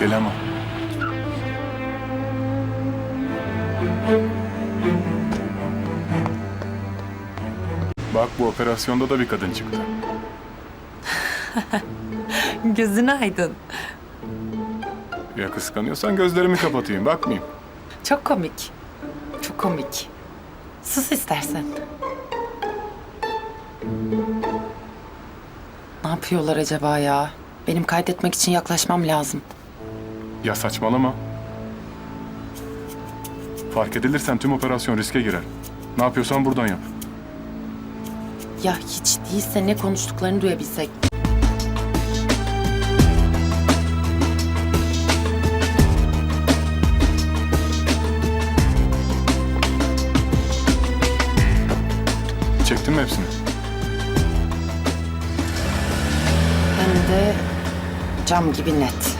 Gelemem. Bak bu operasyonda da bir kadın çıktı. Gözün aydın. Ya kıskanıyorsan gözlerimi kapatayım, bakmayayım. Çok komik. Çok komik. Sus istersen. Ne yapıyorlar acaba ya? Benim kaydetmek için yaklaşmam lazım. Ya saçmalama. Fark edilirsen tüm operasyon riske girer. Ne yapıyorsan buradan yap. Ya hiç değilse ne konuştuklarını duyabilsek. Çektin mi hepsini? Hem de cam gibi net.